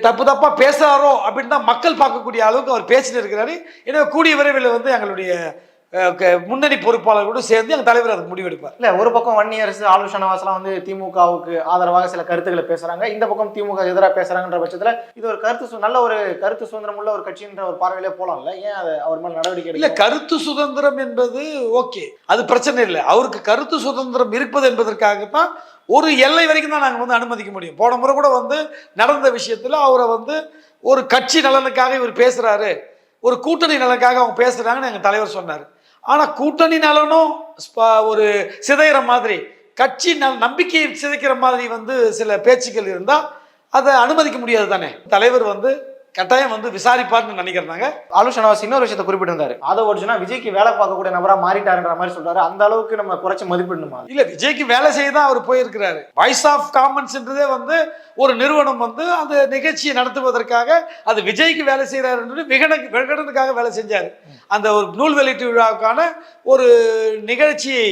தப்பு தப்பா பேசுறாரோ? அப்படின்னு தான் மக்கள் பார்க்கக்கூடிய அளவுக்கு அவர் பேசிட்டு இருக்கிறாரு. எனவே கூடிய விரைவில் வந்து எங்களுடைய முன்னணி பொறுப்பாளர்களோடு சேர்ந்து எங்கள் தலைவர் அதுக்கு முடிவெடுப்பார் இல்ல ஒரு பக்கம் வன்னி அரசு ஆலோசனை வாசலாம் வந்து திமுகவுக்கு ஆதரவாக சில கருத்துக்களை பேசுறாங்க. இந்த பக்கம் திமுக எதிராக பேசுறாங்கன்ற பட்சத்துல இது ஒரு கருத்து சு- நல்ல ஒரு கருத்து சுதந்திரம் உள்ள ஒரு கட்சின்ற ஒரு பார்வையிலே போலாம்ல? ஏன் அதை அவர் மேல நடவடிக்கை இல்ல கருத்து சுதந்திரம் என்பது ஓகே அது பிரச்சனை இல்லை. அவருக்கு கருத்து சுதந்திரம் இருப்பது என்பதற்காகத்தான் ஒரு எல்லை வரைக்கும் தான் நாங்கள் வந்து அனுமதிக்க முடியும். போன முறை கூட வந்து நடந்த விஷயத்தில் அவரை வந்து ஒரு கட்சி நலனுக்காக இவர் பேசுகிறாரு ஒரு கூட்டணி நலனுக்காக அவங்க பேசுகிறாங்கன்னு எங்கள் தலைவர் சொன்னார். ஆனால் கூட்டணி நலனும் ஒரு சிதைகிற மாதிரி கட்சி நல் நம்பிக்கையை சிதைக்கிற மாதிரி வந்து சில பேச்சுக்கள் இருந்தால் அதை அனுமதிக்க முடியாது தானே. தலைவர் வந்து கட்டாயம் வந்து விசாரிப்பார்னு நினைக்கிறாங்க ஆலோசனை வாசி இன்னொரு விஷயத்தை குறிப்பிட்டிருந்தாரு. ஆதவ் அர்ஜுனா விஜய்க்கு வேலை பார்க்கக்கூடிய நபரா மாறிட்டாருன்ற மாதிரி சொல்றாரு. அந்த அளவுக்கு நம்ம குறைச்சு மதிப்பிடணுமா? இல்ல விஜய்க்கு வேலை செய்ய தான் அவர் போயிருக்கிறாரு. வாய்ஸ் ஆஃப் காமன்ஸ்ன்றதே வந்து ஒரு நிறுவனம் வந்து அந்த நிகழ்ச்சியை நடத்துவதற்காக அது விஜய்க்கு வேலை செய்கிறாருன்றது விகட விகடனுக்காக வேலை செஞ்சார். அந்த ஒரு நூல் வெளியீட்டு விழாவுக்கான ஒரு நிகழ்ச்சியை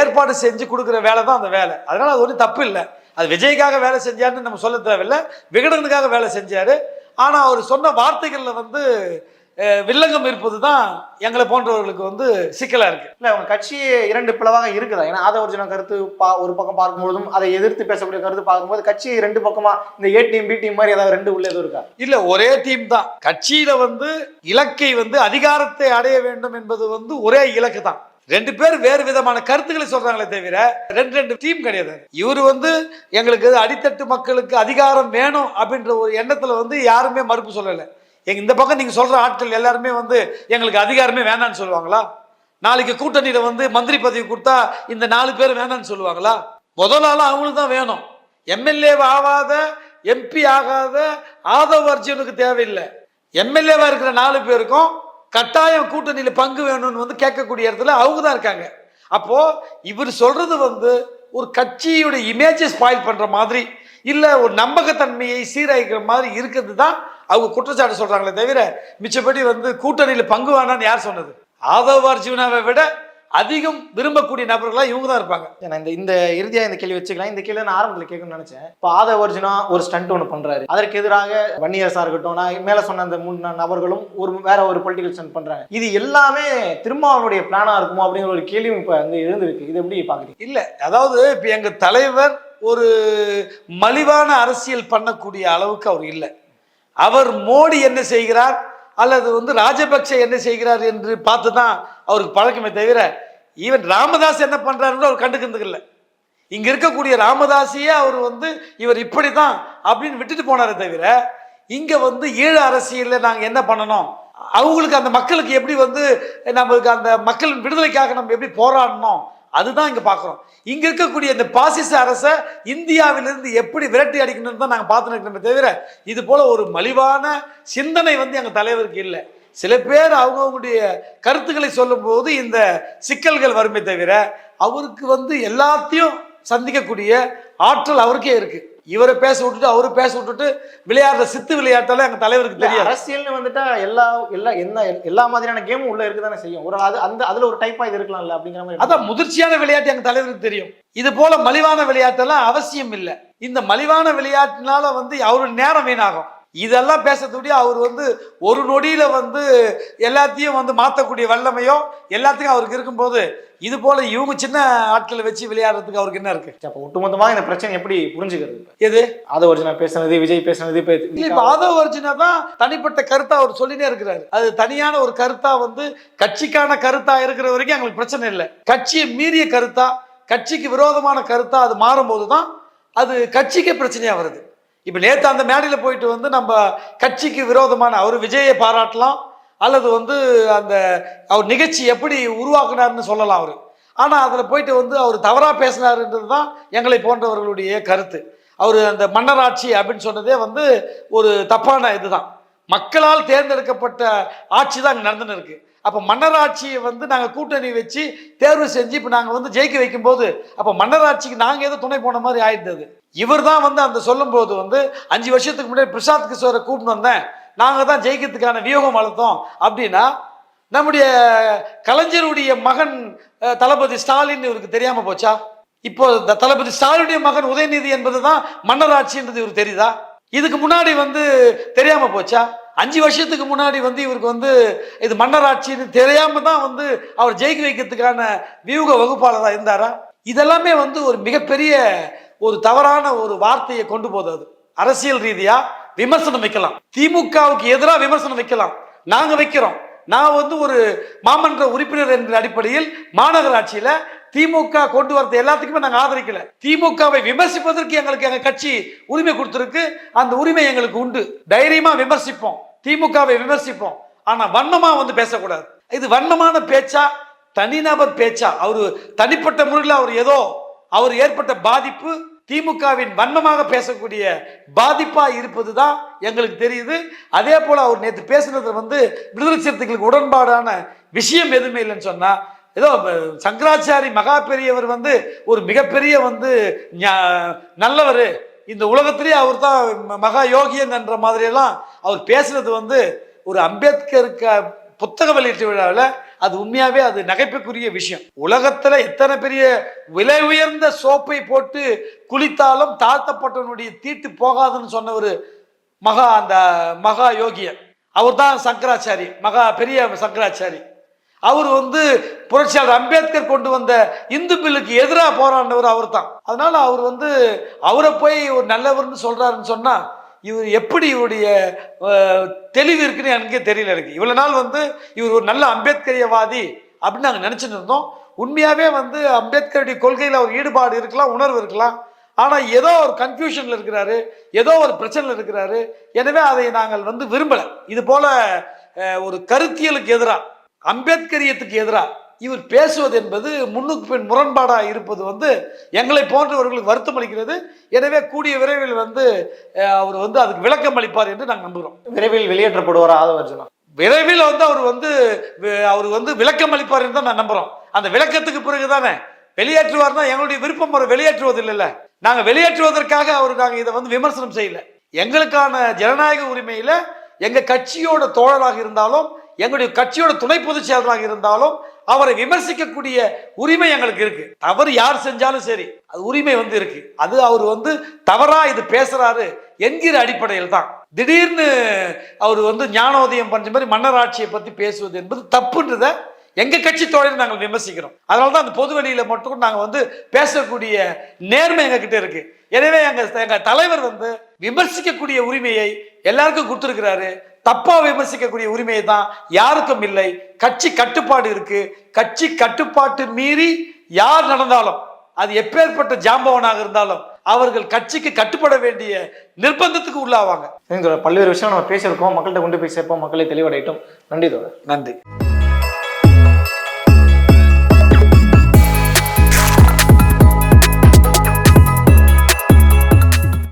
ஏற்பாடு செஞ்சு கொடுக்குற வேலை தான் அந்த வேலை. அதனால அது ஒன்றும் தப்பு இல்லை. அது விஜய்க்காக வேலை செஞ்சாருன்னு நம்ம சொல்ல தேவையில்லை. விகடனுக்காக வேலை செஞ்சாரு. ஆனால் அவர் சொன்ன வார்த்தைகளில் வந்து வில்லங்கம் இருப்பது தான் எங்களை போன்றவர்களுக்கு வந்து சிக்கலா இருக்கு. இல்ல உங்க கட்சி இரண்டு பிளவாக இருக்குதா? ஏன்னா ஆதவர்ஜன கருத்து பா ஒரு பக்கம் பார்க்கும்போதும் அதை எதிர்த்து பேசக்கூடிய கருத்து பார்க்கும்போது கட்சி ரெண்டு பக்கமா இந்த ஏ டீம் பி டீம் மாதிரி ஏதாவது ரெண்டு உள்ள எதுவும் இருக்கா? இல்ல ஒரே டீம் தான். கட்சியில வந்து இலக்கை வந்து அதிகாரத்தை அடைய வேண்டும் என்பது வந்து ஒரே இலக்கு தான் ரெண்டு பேர் வேறு விதமான கருத்துக்களை சொல்றாங்களே தவிர ரெண்டு ரெண்டு டீம் கிடையாது. இவர் வந்து எங்களுக்கு அடித்தட்டு மக்களுக்கு அதிகாரம் வேணும் அப்படின்ற ஒரு எண்ணத்துல வந்து யாருமே மறுப்பு சொல்லலை. எங்க இந்த பக்கம் நீங்க சொல்ற ஆட்கள் எல்லாருமே வந்து எங்களுக்கு அதிகாரமே வேணாம்னு சொல்லுவாங்களா? நாளைக்கு கூட்டணியில வந்து மந்திரி பதவி கொடுத்தா இந்த நாலு பேர் வேணாம்னு சொல்லுவாங்களா? முதல் ஆளா அவங்களுக்கு தான் வேணும். எம்எல்ஏ ஆகாத எம்பி ஆகாத ஆதவ அர்ஜுனுக்கு தேவையில்லை. எம்எல்ஏவா இருக்கிற நாலு பேருக்கும் கட்டாயம் கூட்டணியில் பங்கு வேணும்னு வந்து கேட்கக்கூடிய இடத்துல அவங்க தான் இருக்காங்க. அப்போ இவர் சொல்றது வந்து ஒரு கட்சியோட இமேஜை ஸ்பாயில் பண்ற மாதிரி இல்லை ஒரு நம்பகத்தன்மையை சீரழிக்கிற மாதிரி இருக்கிறது தான் அவங்க குற்றச்சாட்டு சொல்றாங்களே தவிர மிச்சப்படி வந்து கூட்டணியில் பங்கு வேணான்னு யார் சொன்னது? ஆதவ் அர்ஜுனாவை விட அதிகம் விரும்பக்கூடிய நபர்களா இவங்க தான் இருப்பாங்க. இந்த இந்த இறுதியா இந்த கேள்வி வச்சுக்கலாம். இந்த கேள்வி நான் ஆரம்பத்தில் கேட்கணும்னு நினைச்சேன். இப்போ ஆதவர்ஜுனா ஒரு ஸ்டண்ட் ஒன்று பண்றாரு. அதற்கு எதிராக வன்னியரசா இருக்கட்டும் நான் மேல சொன்ன அந்த மூணு நபர்களும் ஒரு வேற ஒரு பொலிட்டிக்கல் ஸ்டண்ட் பண்றாங்க. இது எல்லாமே திருமாவளுடைய பிளானா இருக்குமோ அப்படிங்கிற ஒரு கேள்வியும் இப்போ வந்து எழுந்திருக்கு. இது எப்படி பாக்குறீங்க? இல்ல அதாவது இப்ப எங்க தலைவர் ஒரு மலிவான அரசியல் பண்ணக்கூடிய அளவுக்கு அவர் இல்லை. அவர் மோடி என்ன செய்கிறார்? அல்லது வந்து ராஜபக்சே என்ன செய்கிறார் என்று பார்த்து தான் அவருக்கு பழக்கமே தவிர ஈவன் ராமதாஸ் என்ன பண்ணுறாருன்னு அவர் கண்டுக்கிறதுக்கு இல்லை. இங்கே இருக்கக்கூடிய ராமதாஸையே அவர் வந்து இவர் இப்படி தான் அப்படின்னு விட்டுட்டு போனாரே தவிர இங்கே வந்து ஈழ அரசியலில் நாங்கள் என்ன பண்ணணும்? அவங்களுக்கு அந்த மக்களுக்கு எப்படி வந்து நம்மளுக்கு அந்த மக்களின் விடுதலைக்காக நம்ம எப்படி போராடணும்? அதுதான் இங்க பார்க்குறோம் இங்க இருக்கக்கூடிய இந்த பாசிச அரசை இந்தியாவிலிருந்து எப்படி விரட்டி அடிக்கணும்னு தான் நாங்க பார்த்துட்டு இருக்கிறோமே தவிர இது போல ஒரு மலிவான சிந்தனை வந்து எங்க தலைவருக்கு இல்லை. சில பேர் அவங்கவுங்களுடைய கருத்துக்களை சொல்லும்போது இந்த சிக்கல்கள் வருமே தவிர அவருக்கு வந்து எல்லாத்தையும் சந்திக்கக்கூடிய ஆற்றல் அவருக்கே இருக்குது இவரை பேச விட்டுட்டு அவரு பேச விட்டுட்டு விளையாடுற சித்து விளையாட்டெல்லாம் எங்க தலைவருக்கு தெரியாது. அரசியல்னு வந்துட்டா எல்லா எல்லா என்ன எல்லா மாதிரியான கேமும் உள்ள இருக்குதானே செய்யும். ஒரு அது அந்த அதுல ஒரு டைப்பா இது இருக்கலாம்ல அப்படிங்கிற மாதிரி அதான் முதிர்ச்சியான விளையாட்டு எங்க தலைவருக்கு தெரியும். இது போல மலிவான விளையாட்டெல்லாம் அவசியம் இல்லை. இந்த மலிவான விளையாட்டுனால வந்து அவரு நேரம் வீணாகும். இதெல்லாம் பேசக்கூடிய அவர் வந்து ஒரு நொடியில வந்து எல்லாத்தையும் வந்து மாற்றக்கூடிய வல்லமையோ எல்லாத்துக்கும் அவருக்கு இருக்கும்போது இது போல இவங்க சின்ன ஆட்களை வச்சு விளையாடுறதுக்கு அவருக்கு என்ன இருக்கு? அப்போ ஒட்டுமொத்தமா இந்த பிரச்சனை எப்படி புரிஞ்சுக்கிறது? எது? ஆதவர்ஜுனா பேசுனது விஜய் பேசுனது இப்ப ஆதவ அர்ஜுனா தான் தனிப்பட்ட கருத்தா அவர் சொல்லினே இருக்கிறாரு. அது தனியான ஒரு கருத்தா வந்து கட்சிக்கான கருத்தா இருக்கிற வரைக்கும் எங்களுக்கு பிரச்சனை இல்லை. கட்சியை மீறிய கருத்தா கட்சிக்கு விரோதமான கருத்தா அது மாறும்போது தான் அது கட்சிக்கே பிரச்சனையா வருது. இப்போ நேற்று அந்த மேடையில் போயிட்டு வந்து நம்ம கட்சிக்கு விரோதமான அவர் விஜயை பாராட்டலாம் அல்லது வந்து அந்த அவர் நிகழ்ச்சி எப்படி உருவாக்குனாருன்னு சொல்லலாம் அவர். ஆனால் அதில் போயிட்டு வந்து அவர் தவறாக பேசினாருன்றது தான் எங்களை போன்றவர்களுடைய கருத்து. அவர் அந்த மன்னராட்சி அப்படின்னு சொன்னதே வந்து ஒரு தப்பான இதுதான். மக்களால் தேர்ந்தெடுக்கப்பட்ட ஆட்சி தான் அங்கே நடந்துன்னு இருக்கு. அப்போ மன்னராட்சியை வந்து நாங்கள் கூட்டணி வச்சு தேர்வு செஞ்சு இப்போ நாங்கள் வந்து ஜெயிக்க வைக்கும்போது அப்போ மன்னராட்சிக்கு நாங்கள் ஏதோ துணை போன மாதிரி ஆயிடுது இவர் தான் வந்து அந்த சொல்லும்போது வந்து அஞ்சு வருஷத்துக்கு முன்னாடி பிரசாத் கிஷோரை கூப்பிட்டு வந்தேன். நாங்கள் தான் ஜெயிக்கிறதுக்கான வியூகம் வளர்த்தோம். அப்படின்னா நம்முடைய கலைஞருடைய மகன் தளபதி ஸ்டாலின் இவருக்கு தெரியாமல் போச்சா? இப்போ இந்த தளபதி ஸ்டாலினுடைய மகன் உதயநிதி என்பது தான் மன்னராட்சின்றது இவருக்கு தெரியுதா? இதுக்கு முன்னாடி வந்து தெரியாமல் போச்சா? அஞ்சு வருஷத்துக்கு முன்னாடி வந்து இவருக்கு வந்து இது மன்னராட்சின்னு தெரியாம தான் வந்து அவர் ஜெயிக்க வைக்கிறதுக்கான வியூக வகுப்பாளராக இருந்தாரா? இதெல்லாமே வந்து ஒரு மிகப்பெரிய ஒரு தவறான ஒரு வார்த்தையை கொண்டு போகுது அது. அரசியல் ரீதியா விமர்சனம் வைக்கலாம். திமுகவுக்கு எதிராக விமர்சனம் வைக்கலாம். நாங்க வைக்கிறோம். நான் வந்து ஒரு மாமன்ற உறுப்பினர் என்ற அடிப்படையில் மாநகராட்சியில திமுக கொண்டு வரது எல்லாத்துக்குமே நாங்கள் ஆதரிக்கல. திமுகவை விமர்சிப்பதற்கு எங்களுக்கு எங்க கட்சி உரிமை கொடுத்துருக்கு. அந்த உரிமை எங்களுக்கு உண்டு. தைரியமா விமர்சிப்போம். திமுகவை விமர்சிப்போம். ஆனா வன்மமா வந்து பேசக்கூடாது. இது வன்மமான பேச்சா? தனிநபர் பேச்சா? அவரு தனிப்பட்ட முறையில் அவர் ஏதோ அவர் ஏற்பட்ட பாதிப்பு திமுகவின் வன்மமாக பேசக்கூடிய பாதிப்பா இருப்பது தான் எங்களுக்கு தெரியுது. அதே போல அவர் நேற்று பேசுனது வந்து விடுதலை சிறுத்தைகளுக்கு உடன்பாடான விஷயம் எதுவுமே இல்லைன்னு சொன்னா ஏதோ சங்கராச்சாரி மகா பெரியவர் வந்து ஒரு மிகப்பெரிய வந்து ஞா- நல்லவர். இந்த உலகத்திலேயே அவர் தான் மகா யோகியன் என்ற மாதிரியெல்லாம் அவர் பேசுனது வந்து ஒரு அம்பேத்கருக்கு புத்தக வெளியீட்டு விழாவில் அது உண்மையாவே அது நகைப்புக்குரிய விஷயம். உலகத்துல எத்தனை பெரிய விலை உயர்ந்த சோப்பை போட்டு குளித்தாலும் தாழ்த்தப்பட்டவனுடைய தீட்டு போகாதுன்னு சொன்ன ஒரு மகா அந்த மகா யோகியர் அவர் தான் சங்கராச்சாரி மகா பெரிய சங்கராச்சாரி. அவர் வந்து புரட்சியாளர் அம்பேத்கர் கொண்டு வந்த இந்து பில்லுக்கு எதிராக போராடினவர் அவர் தான் அதனால அவர் வந்து அவரை போய் ஒரு நல்லவர்னு சொல்றாருன்னு சொன்னா இவர் எப்படி இவருடைய தெளிவு இருக்குன்னு எனக்கே தெரியல எனக்கு. இவ்வளோ நாள் வந்து இவர் ஒரு நல்ல அம்பேத்கரியவாதி அப்படின்னு நாங்கள் நினச்சிட்டு இருந்தோம். உண்மையாகவே வந்து அம்பேத்கருடைய கொள்கையில் ஒரு ஈடுபாடு இருக்கலாம் உணர்வு இருக்கலாம். ஆனால் ஏதோ ஒரு கன்ஃபியூஷனில் இருக்கிறாரு ஏதோ ஒரு பிரச்சனையில் இருக்கிறாரு. எனவே அதை நாங்கள் வந்து விரும்பலை. இது போல் ஒரு கருத்தியலுக்கு எதிராக அம்பேத்கரியத்துக்கு எதிராக இவர் பேசுவது என்பது முன்னுக்கு பின் முரண்பாடாக இருப்பது வந்து எங்களை போன்றவர்களுக்கு வருத்தம் அளிக்கிறது. எனவே கூடிய விரைவில் வந்து அவர் வந்து அதுக்கு விளக்கம் அளிப்பார் என்று நாங்கள் நம்புகிறோம். விரைவில் வெளியேற்றப்படுவார் ஆதவ அர்ஜுனா விரைவில் வந்து அவர் வந்து அவர் வந்து விளக்கம் அளிப்பார் என்று தான் நான் நம்புறோம் அந்த விளக்கத்துக்கு பிறகு தானே வெளியேற்றுவார்னா எங்களுடைய விருப்பம் அவர் வெளியேற்றுவது இல்லைல்ல நாங்கள் வெளியேற்றுவதற்காக அவர் நாங்கள் இதை வந்து விமர்சனம் செய்யல. எங்களுக்கான ஜனநாயக உரிமையில எங்க கட்சியோட தோழராக இருந்தாலும் எங்களுடைய கட்சியோட துணை பொதுச் செயலராக இருந்தாலும் அவரை விமர்சிக்கக்கூடிய உரிமை எங்களுக்கு இருக்கு. தவறு யார் செஞ்சாலும் சரி அது உரிமை வந்து இருக்கு. அது அவர் வந்து தவறா இது பேசுறாரு என்கிற அடிப்படையில் தான். திடீர்னு அவர் வந்து ஞானோதயம் பண்ண மாதிரி மன்னர் ஆட்சியை பத்தி பேசுவது என்பது தப்புன்றத எங்க கட்சி தோழர் நாங்கள் விமர்சிக்கிறோம். அதனால தான் அந்த பொது வெளியில மட்டும் நாங்கள் வந்து பேசக்கூடிய நேர்மை எங்க கிட்ட இருக்கு. எனவே எங்க எங்க தலைவர் வந்து விமர்சிக்கக்கூடிய உரிமையை எல்லாருக்கும் கொடுத்துருக்கிறாரு. தப்பா விமர்சிக்கக்கூடிய உரிமையை தான் யாருக்கும் இல்லை. கட்சி கட்டுப்பாடு இருக்கு. கட்சி கட்டுப்பாட்டு மீறி யார் நடந்தாலும் அது எப்பேற்பட்ட ஜாம்பவனாக இருந்தாலும் அவர்கள் கட்சிக்கு கட்டுப்பட வேண்டிய நிர்பந்தத்துக்கு உள்ளாவாங்க. பல்வேறு விஷயம் நம்ம பேசியிருக்கோம். மக்கள்கிட்ட கொண்டு போய் சேர்ப்போம். மக்களை தெளிவடையட்டும். நன்றி தோழர். நன்றி.